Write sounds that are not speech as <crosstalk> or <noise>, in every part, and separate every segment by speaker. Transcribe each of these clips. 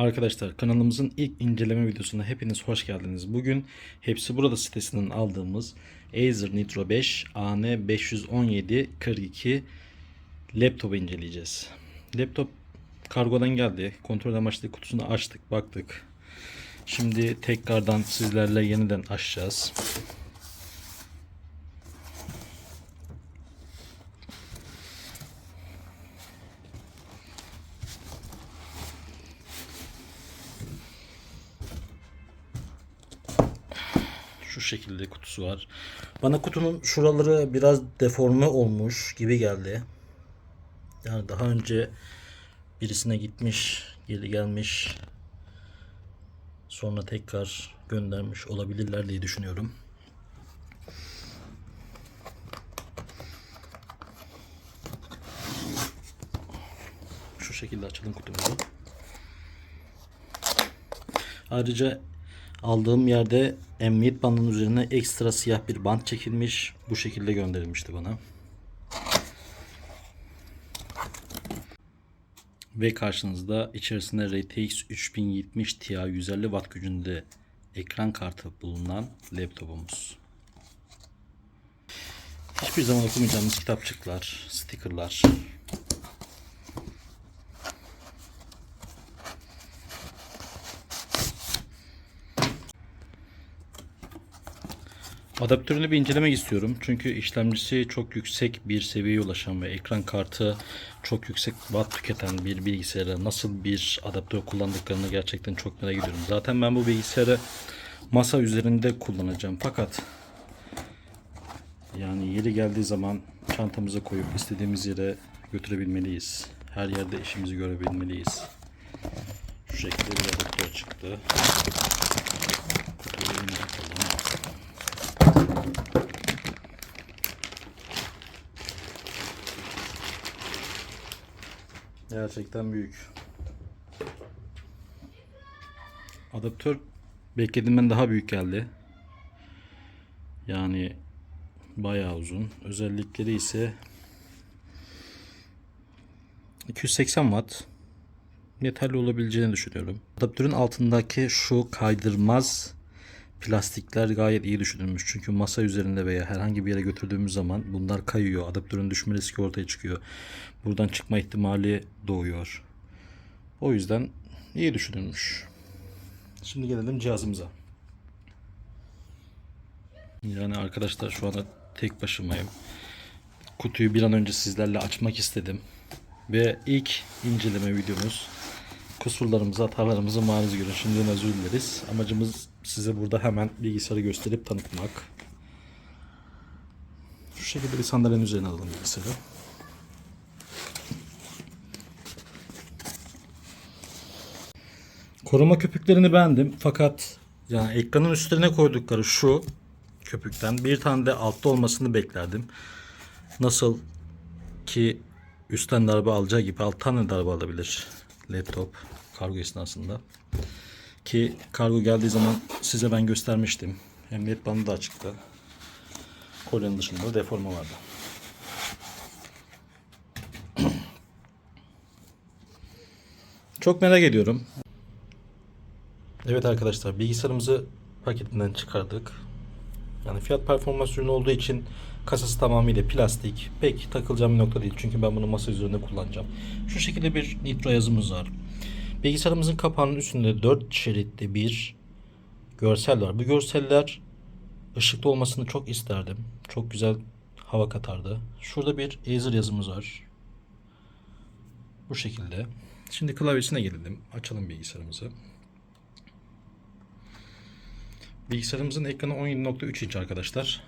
Speaker 1: Arkadaşlar kanalımızın ilk inceleme videosuna hepiniz hoş geldiniz. Bugün hepsi burada sitesinden aldığımız Acer Nitro 5 AN517 42 laptopu inceleyeceğiz. Laptop kargodan geldi. Kontrol amaçlı kutusunu açtık, baktık. Şimdi tekrardan sizlerle yeniden açacağız. Şu şekilde kutusu var. Bana kutunun şuraları biraz deforme olmuş gibi geldi. Yani daha önce birisine gitmiş, geri gelmiş. Sonra tekrar göndermiş olabilirler diye düşünüyorum. Şu şekilde açalım kutumuzu. Ayrıca aldığım yerde emniyet bandının üzerine ekstra siyah bir bant çekilmiş. Bu şekilde gönderilmişti bana. Ve karşınızda içerisinde RTX 3070 Ti 150 Watt gücünde ekran kartı bulunan laptopumuz. Hiçbir zaman okumayacağımız kitapçıklar, stickerlar, Adaptörünü bir incelemek istiyorum. Çünkü işlemcisi çok yüksek bir seviyeye ulaşan ve ekran kartı çok yüksek watt tüketen bir bilgisayara nasıl bir adaptör kullandıklarını gerçekten çok merak ediyorum. Zaten ben bu bilgisayarı masa üzerinde kullanacağım. Fakat yani yeri geldiği zaman çantamıza koyup istediğimiz yere götürebilmeliyiz. Her yerde işimizi görebilmeliyiz. Şu şekilde bir adaptör çıktı. Kutuyu. Gerçekten büyük. Adaptör beklediğimden daha büyük geldi. Yani bayağı uzun. Özellikleri ise 280 watt yeterli olabileceğini düşünüyorum. Adaptörün altındaki şu kaydırmaz plastikler gayet iyi düşünülmüş. Çünkü masa üzerinde veya herhangi bir yere götürdüğümüz zaman bunlar kayıyor. Adaptörün düşme riski ortaya çıkıyor. Buradan çıkma ihtimali doğuyor. O yüzden iyi düşünülmüş. Şimdi gelelim cihazımıza. Yani arkadaşlar şu anda tek başımayım. Kutuyu bir an önce sizlerle açmak istedim. Ve ilk inceleme videomuz kusurlarımızı, hatalarımızı maruz görün. Şimdiden özür dileriz. Amacımız size burada hemen bilgisayarı gösterip tanıtmak. Şu şekilde bir sandalyenin üzerine alalım bilgisayarı. Koruma köpüklerini beğendim fakat yani ekranın üstlerine koydukları şu köpükten bir tane de altta olmasını beklerdim. Nasıl ki üstten darbe alacağı gibi alttan da darbe alabilir laptop kargo esnasında. Ki kargo geldiği zaman size ben göstermiştim. Emniyet bandı da açıktı. Kolyenin dışında da deforme vardı. <clears throat> Çok merak ediyorum. Evet arkadaşlar bilgisayarımızı paketinden çıkardık. Yani fiyat performans ürünü olduğu için kasası tamamıyla plastik. Pek takılacağım bir nokta değil. Çünkü ben bunu masa üzerinde kullanacağım. Şu şekilde bir nitro yazımız var. Bilgisayarımızın kapağının üstünde 4 şeritli bir görsel var. Bu görseller ışıklı olmasını çok isterdim. Çok güzel hava katardı. Şurada bir Acer yazımız var. Bu şekilde. Şimdi klavyesine gelelim. Açalım bilgisayarımızı. Bilgisayarımızın ekranı 17.3 inç arkadaşlar.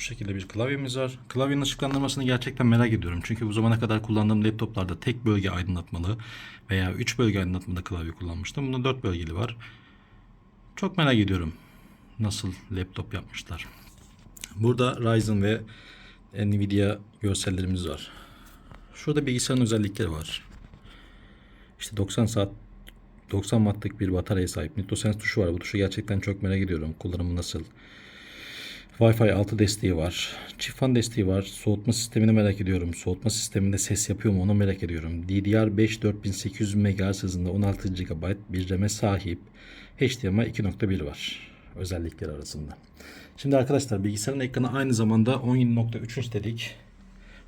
Speaker 1: Şu şekilde bir klavyemiz var. Klavyenin ışıklandırmasını gerçekten merak ediyorum. Çünkü bu zamana kadar kullandığım laptoplarda tek bölge aydınlatmalı veya 3 bölge aydınlatmalı klavye kullanmıştım. Bunda 4 bölgeli var. Çok merak ediyorum nasıl laptop yapmışlar. Burada Ryzen ve Nvidia görsellerimiz var. Şurada bilgisayarın özellikleri var. İşte 90 saat 90 wattlık bir bataryaya sahip. NitroSense tuşu var. Bu tuşu gerçekten çok merak ediyorum. Kullanımı nasıl? Wi-Fi 6 desteği var. Çift fan desteği var. Soğutma sistemini merak ediyorum. Soğutma sisteminde ses yapıyor mu onu merak ediyorum. DDR5 4800 MHz hızında 16 GB bir RAM'e sahip. HDMI 2.1 var özellikleri arasında. Şimdi arkadaşlar bilgisayarın ekranı aynı zamanda 17.3 inç dedik.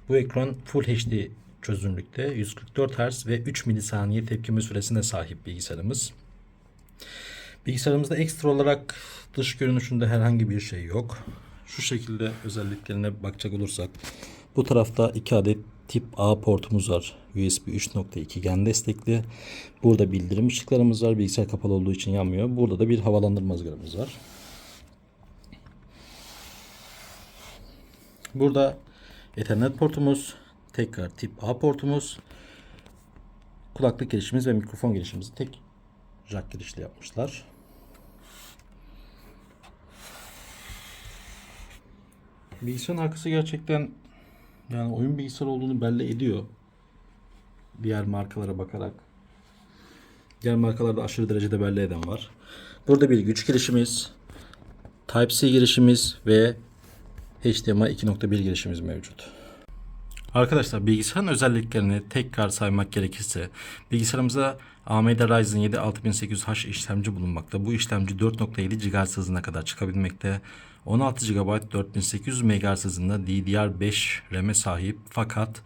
Speaker 1: Bu ekran Full HD çözünürlükte 144 Hz ve 3 milisaniye tepkime süresine sahip bilgisayarımız. Bilgisayarımızda ekstra olarak dış görünüşünde herhangi bir şey yok. Şu şekilde özelliklerine bakacak olursak bu tarafta 2 adet tip A portumuz var. USB 3.2 gen destekli. Burada bildirim ışıklarımız var. Bilgisayar kapalı olduğu için yanmıyor. Burada da bir havalandırma ızgaramız var. Burada Ethernet portumuz, tekrar tip A portumuz, kulaklık girişimiz ve mikrofon girişimizi tek jack girişli yapmışlar. Bilgisayarın arkası gerçekten yani oyun bilgisayarı olduğunu belli ediyor. Diğer markalara bakarak. Diğer markalarda aşırı derecede belli eden var. Burada bir güç girişimiz, Type-C girişimiz ve HDMI 2.1 girişimiz mevcut. Arkadaşlar bilgisayarın özelliklerini tekrar saymak gerekirse bilgisayarımızda AMD Ryzen 7 6800H işlemci bulunmakta. Bu işlemci 4.7 GHz hızına kadar çıkabilmekte. 16 GB 4800 MHz hızında DDR5 RAM'e sahip fakat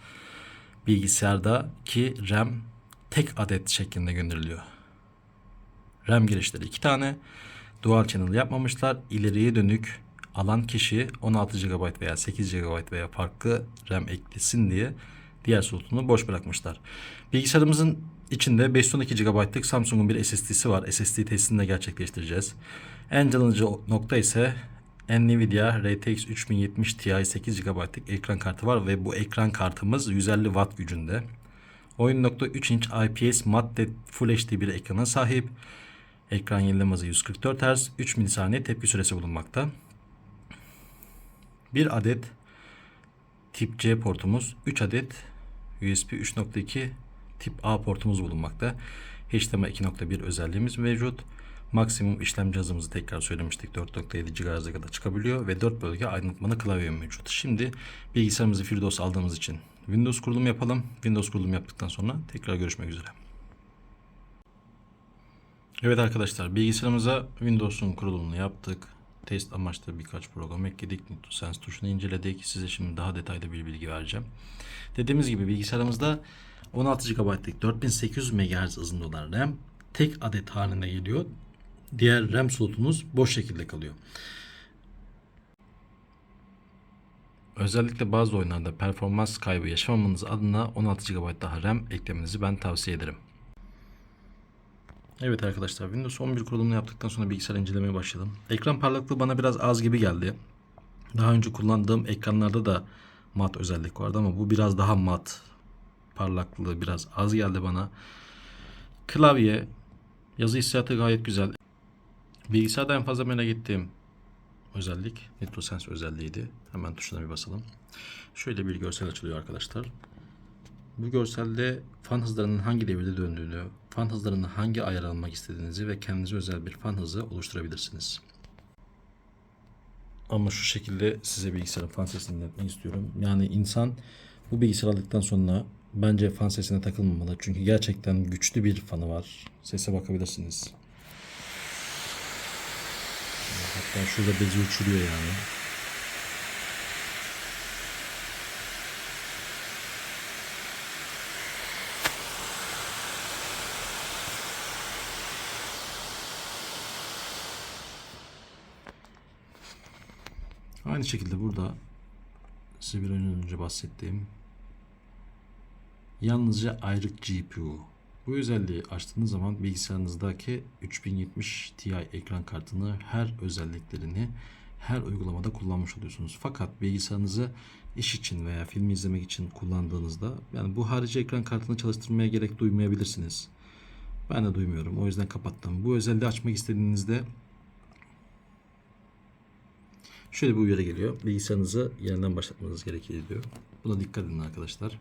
Speaker 1: bilgisayardaki RAM tek adet şeklinde gönderiliyor. RAM girişleri 2 tane. Dual channel yapmamışlar. İleriye dönük alan kişi 16 GB veya 8 GB veya farklı RAM eklesin diye diğer slotunu boş bırakmışlar. Bilgisayarımızın içinde 512 GB'lık Samsung'un bir SSD'si var. SSD testini de gerçekleştireceğiz. En canlıcı nokta ise Nvidia RTX 3070 Ti 8 GB'lık ekran kartı var ve bu ekran kartımız 150 Watt gücünde. Oyun.3 inç IPS matte Full HD bir ekrana sahip. Ekran yenileme hızı 144 Hz, 3 milisaniye tepki süresi bulunmakta. Bir adet tip C portumuz, 3 adet USB 3.2 tip A portumuz bulunmakta. HDMI 2.1 özelliğimiz mevcut. Maksimum işlemci hızımızı tekrar söylemiştik. 4.7 GHz'e kadar çıkabiliyor ve 4 bölge aydınlatmalı klavye mevcut. Şimdi bilgisayarımızı FreeDOS aldığımız için Windows kurulum yapalım. Windows kurulum yaptıktan sonra tekrar görüşmek üzere. Evet arkadaşlar bilgisayarımıza Windows'un kurulumunu yaptık. Test amaçlı birkaç program ekledik. NitroSense tuşunu inceledik. Size şimdi daha detaylı bir bilgi vereceğim. Dediğimiz gibi bilgisayarımızda 16 GB'lık 4800 MHz hızında olan RAM tek adet haline geliyor. Diğer RAM slotumuz boş şekilde kalıyor. Özellikle bazı oyunlarda performans kaybı yaşamamanız adına 16 GB daha RAM eklemenizi ben tavsiye ederim. Evet arkadaşlar Windows 11 kurulumunu yaptıktan sonra bilgisayar incelemeye başladım. Ekran parlaklığı bana biraz az gibi geldi. Daha önce kullandığım ekranlarda da mat özellik vardı ama bu biraz daha mat. Parlaklığı biraz az geldi bana. Klavye, yazı hissiyatı gayet güzel. Bilgisayarda en fazla merak ettiğim özellik NitroSense özelliğiydi. Hemen tuşuna bir basalım. Şöyle bir görsel açılıyor arkadaşlar. Bu görselde fan hızlarının hangi devirde döndüğünü, fan hızlarını hangi ayar almak istediğinizi ve kendinize özel bir fan hızı oluşturabilirsiniz. Ama şu şekilde size bilgisayarın fan sesini dinletmek istiyorum. Yani insan bu bilgisayar aldıktan sonra bence fan sesine takılmamalı. Çünkü gerçekten güçlü bir fanı var. Sese bakabilirsiniz. Hatta şurada bezi uçuruyor yani. Aynı şekilde burada size bir önce bahsettiğim yalnızca ayrık GPU. Bu özelliği açtığınız zaman bilgisayarınızdaki 3070 Ti ekran kartını her özelliklerini her uygulamada kullanmış oluyorsunuz. Fakat bilgisayarınızı iş için veya film izlemek için kullandığınızda yani bu harici ekran kartını çalıştırmaya gerek duymayabilirsiniz. Ben de duymuyorum. O yüzden kapattım. Bu özelliği açmak istediğinizde Şöyle bir uyarı geliyor. Bilgisayarınızı yeniden başlatmanız gerekiyor diyor. Buna dikkat edin arkadaşlar.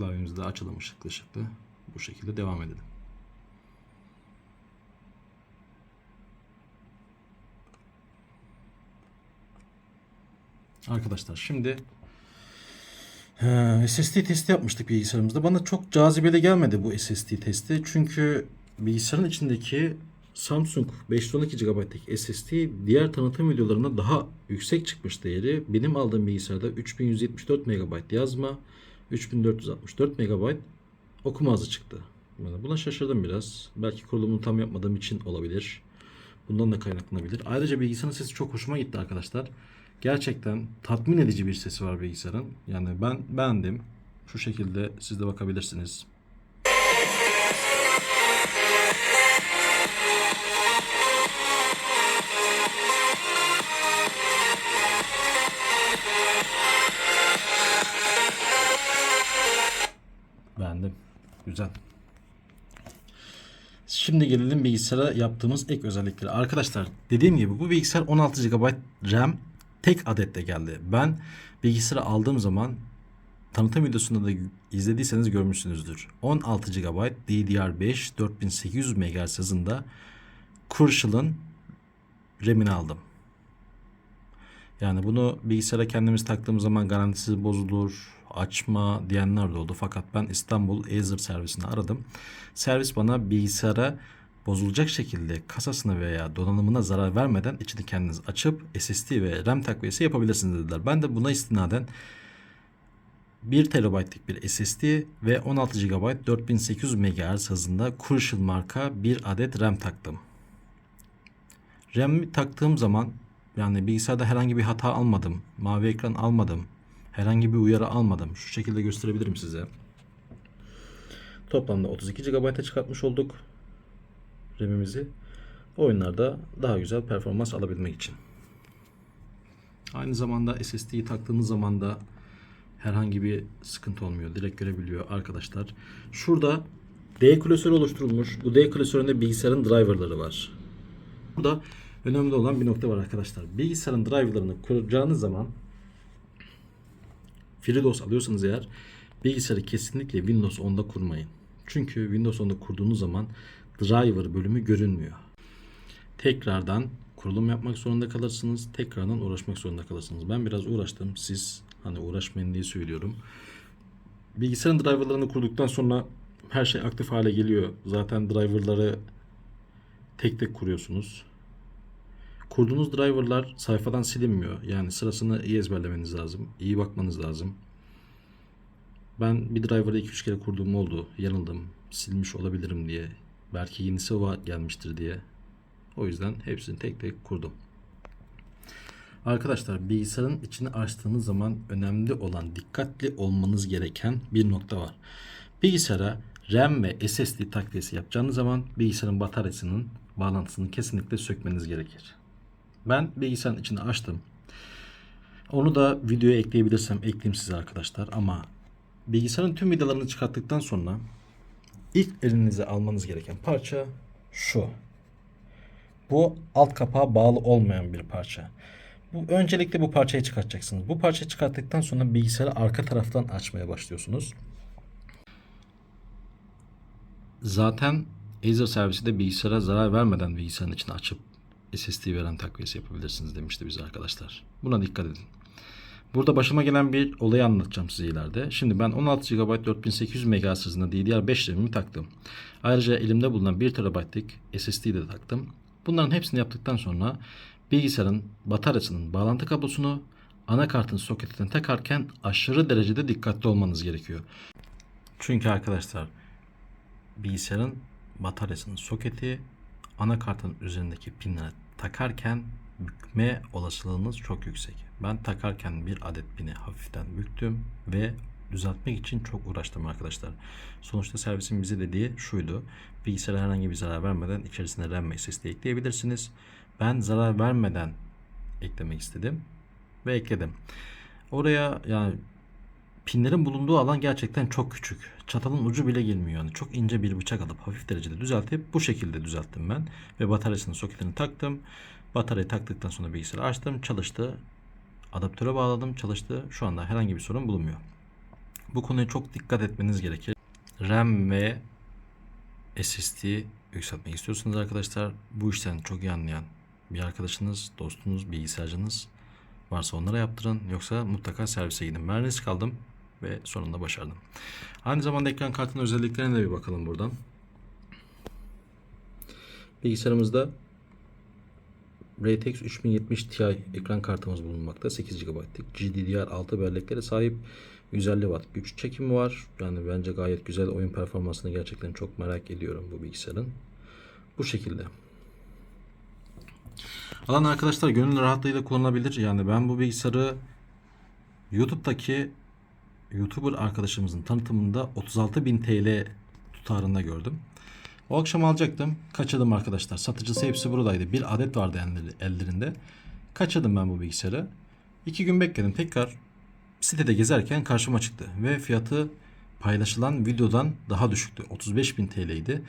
Speaker 1: klavyemizde açalım ışıklı ışıklı. Bu şekilde devam edelim. Arkadaşlar şimdi e, SSD testi yapmıştık bilgisayarımızda. Bana çok cazibeli gelmedi bu SSD testi. Çünkü bilgisayarın içindeki Samsung 512 GB'lik SSD diğer tanıtım videolarında daha yüksek çıkmış değeri. Benim aldığım bilgisayarda 3174 MB yazma, 3464 MB okuma hızı çıktı. Buna şaşırdım biraz. Belki kurulumunu tam yapmadığım için olabilir. Bundan da kaynaklanabilir. Ayrıca bilgisayarın sesi çok hoşuma gitti arkadaşlar. Gerçekten tatmin edici bir sesi var bilgisayarın. Yani ben beğendim. Şu şekilde siz de bakabilirsiniz. Güzel. Şimdi gelelim bilgisayara yaptığımız ek özellikleri. Arkadaşlar dediğim gibi bu bilgisayar 16 GB RAM tek adette geldi. Ben bilgisayarı aldığım zaman tanıtım videosunda da izlediyseniz görmüşsünüzdür. 16 GB DDR5 4800 MHz hızında Crucial'ın RAM'ini aldım. Yani bunu bilgisayara kendimiz taktığımız zaman garantisi bozulur, açma diyenler de oldu. Fakat ben İstanbul Acer servisini aradım. Servis bana bilgisayara bozulacak şekilde kasasına veya donanımına zarar vermeden içini kendiniz açıp SSD ve RAM takviyesi yapabilirsiniz dediler. Ben de buna istinaden 1 TB'lik bir SSD ve 16 GB 4800 MHz hızında Crucial marka bir adet RAM taktım. RAM'i taktığım zaman yani bilgisayarda herhangi bir hata almadım. Mavi ekran almadım. Herhangi bir uyarı almadım. Şu şekilde gösterebilirim size. Toplamda 32 GB'a çıkartmış olduk RAM'imizi. Oyunlarda daha güzel performans alabilmek için. Aynı zamanda SSD'yi taktığınız zaman da herhangi bir sıkıntı olmuyor. Direkt görebiliyor arkadaşlar. Şurada D klasörü oluşturulmuş. Bu D klasöründe bilgisayarın driverları var. Burada önemli olan bir nokta var arkadaşlar. Bilgisayarın driverlarını kuracağınız zaman FreeDOS alıyorsanız eğer bilgisayarı kesinlikle Windows 10'da kurmayın. Çünkü Windows 10'da kurduğunuz zaman driver bölümü görünmüyor. Tekrardan kurulum yapmak zorunda kalırsınız. Tekrardan uğraşmak zorunda kalırsınız. Ben biraz uğraştım. Siz hani uğraşmayın diye söylüyorum. Bilgisayarın driverlarını kurduktan sonra her şey aktif hale geliyor. Zaten driverları tek tek kuruyorsunuz. Kurduğunuz driverlar sayfadan silinmiyor. Yani sırasını iyi ezberlemeniz lazım. İyi bakmanız lazım. Ben bir driver'ı 2-3 kere kurduğum oldu. Yanıldım. Silmiş olabilirim diye. Belki yenisi gelmiştir diye. O yüzden hepsini tek tek kurdum. Arkadaşlar bilgisayarın içini açtığınız zaman önemli olan dikkatli olmanız gereken bir nokta var. Bilgisayara RAM ve SSD takviyesi yapacağınız zaman bilgisayarın bataryasının bağlantısını kesinlikle sökmeniz gerekir. Ben bilgisayarın içini açtım. Onu da videoya ekleyebilirsem ekleyeyim size arkadaşlar ama bilgisayarın tüm vidalarını çıkarttıktan sonra ilk elinize almanız gereken parça şu. Bu alt kapağa bağlı olmayan bir parça. Bu öncelikle bu parçayı çıkartacaksınız. Bu parçayı çıkarttıktan sonra bilgisayarı arka taraftan açmaya başlıyorsunuz. Zaten Acer servisi de bilgisayara zarar vermeden bilgisayarın içine açıp SSD veren takviyesi yapabilirsiniz demişti bize arkadaşlar. Buna dikkat edin. Burada başıma gelen bir olayı anlatacağım size ileride. Şimdi ben 16 GB 4800 MHz hızında DDR5 RAM'imi taktım. Ayrıca elimde bulunan 1 TB'lik SSD'yi de taktım. Bunların hepsini yaptıktan sonra bilgisayarın bataryasının bağlantı kablosunu anakartın soketine takarken aşırı derecede dikkatli olmanız gerekiyor. Çünkü arkadaşlar bilgisayarın bataryasının soketi anakartın üzerindeki pinlere takarken bükme olasılığınız çok yüksek. Ben takarken bir adet pini hafiften büktüm ve düzeltmek için çok uğraştım arkadaşlar. Sonuçta servisin bize dediği şuydu. Bilgisayara herhangi bir zarar vermeden içerisine RAM ve SSD ekleyebilirsiniz. Ben zarar vermeden eklemek istedim ve ekledim. Oraya yani pinlerin bulunduğu alan gerçekten çok küçük. Çatalın ucu bile gelmiyor. Yani çok ince bir bıçak alıp hafif derecede düzeltip bu şekilde düzelttim ben. Ve bataryasının soketini taktım. Bataryayı taktıktan sonra bilgisayarı açtım. Çalıştı. Adaptöre bağladım. Çalıştı. Şu anda herhangi bir sorun bulunmuyor. Bu konuya çok dikkat etmeniz gerekir. RAM ve SSD yükseltmek istiyorsunuz arkadaşlar. Bu işten çok iyi anlayan bir arkadaşınız, dostunuz, bilgisayarcınız varsa onlara yaptırın. Yoksa mutlaka servise gidin. Ben risk aldım ve sonunda başardım. Aynı zamanda ekran kartının özelliklerine de bir bakalım buradan. Bilgisayarımızda RTX 3070 Ti ekran kartımız bulunmakta. 8 GB'lık GDDR6 belleklere sahip 150 Watt güç çekimi var. Yani bence gayet güzel oyun performansını gerçekten çok merak ediyorum bu bilgisayarın. Bu şekilde. Alan arkadaşlar gönül rahatlığıyla kullanılabilir. Yani ben bu bilgisayarı YouTube'daki YouTuber arkadaşımızın tanıtımında 36.000 TL tutarında gördüm. O akşam alacaktım. Kaçırdım arkadaşlar. Satıcısı hepsi buradaydı. Bir adet vardı elleri- ellerinde. Kaçırdım ben bu bilgisayarı. İki gün bekledim. Tekrar sitede gezerken karşıma çıktı. Ve fiyatı paylaşılan videodan daha düşüktü. 35.000 TL'ydi.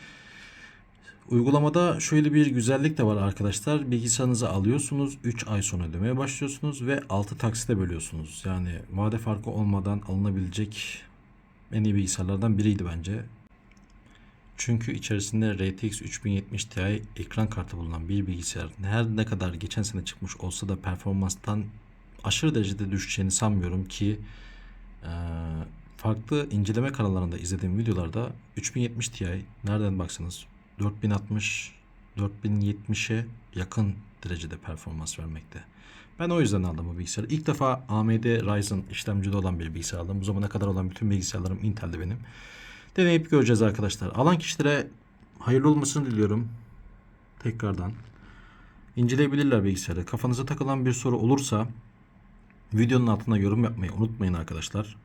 Speaker 1: Uygulamada şöyle bir güzellik de var arkadaşlar. Bilgisayarınızı alıyorsunuz. 3 ay sonra ödemeye başlıyorsunuz ve 6 taksite bölüyorsunuz. Yani vade farkı olmadan alınabilecek en iyi bilgisayarlardan biriydi bence. Çünkü içerisinde RTX 3070 Ti ekran kartı bulunan bir bilgisayar her ne kadar geçen sene çıkmış olsa da performanstan aşırı derecede düşeceğini sanmıyorum ki farklı inceleme kanallarında izlediğim videolarda 3070 Ti nereden baksanız 4060 4070'e yakın derecede performans vermekte. Ben o yüzden aldım bu bilgisayarı. İlk defa AMD Ryzen işlemcide olan bir bilgisayar aldım. Bu zamana kadar olan bütün bilgisayarlarım Intel'de benim. Deneyip göreceğiz arkadaşlar. Alan kişilere hayırlı olmasını diliyorum. Tekrardan. İnceleyebilirler bilgisayarı. Kafanıza takılan bir soru olursa videonun altına yorum yapmayı unutmayın arkadaşlar.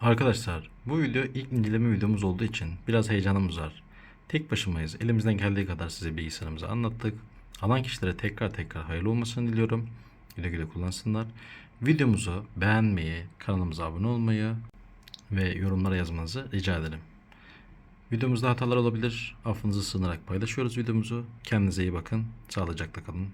Speaker 1: Arkadaşlar bu video ilk inceleme videomuz olduğu için biraz heyecanımız var. Tek başımayız. Elimizden geldiği kadar size bilgisayarımızı anlattık. Alan kişilere tekrar tekrar hayırlı olmasını diliyorum. Güle güle kullansınlar. Videomuzu beğenmeyi, kanalımıza abone olmayı ve yorumlara yazmanızı rica ederim. Videomuzda hatalar olabilir. Affınızı sığınarak paylaşıyoruz videomuzu. Kendinize iyi bakın. Sağlıcakla kalın.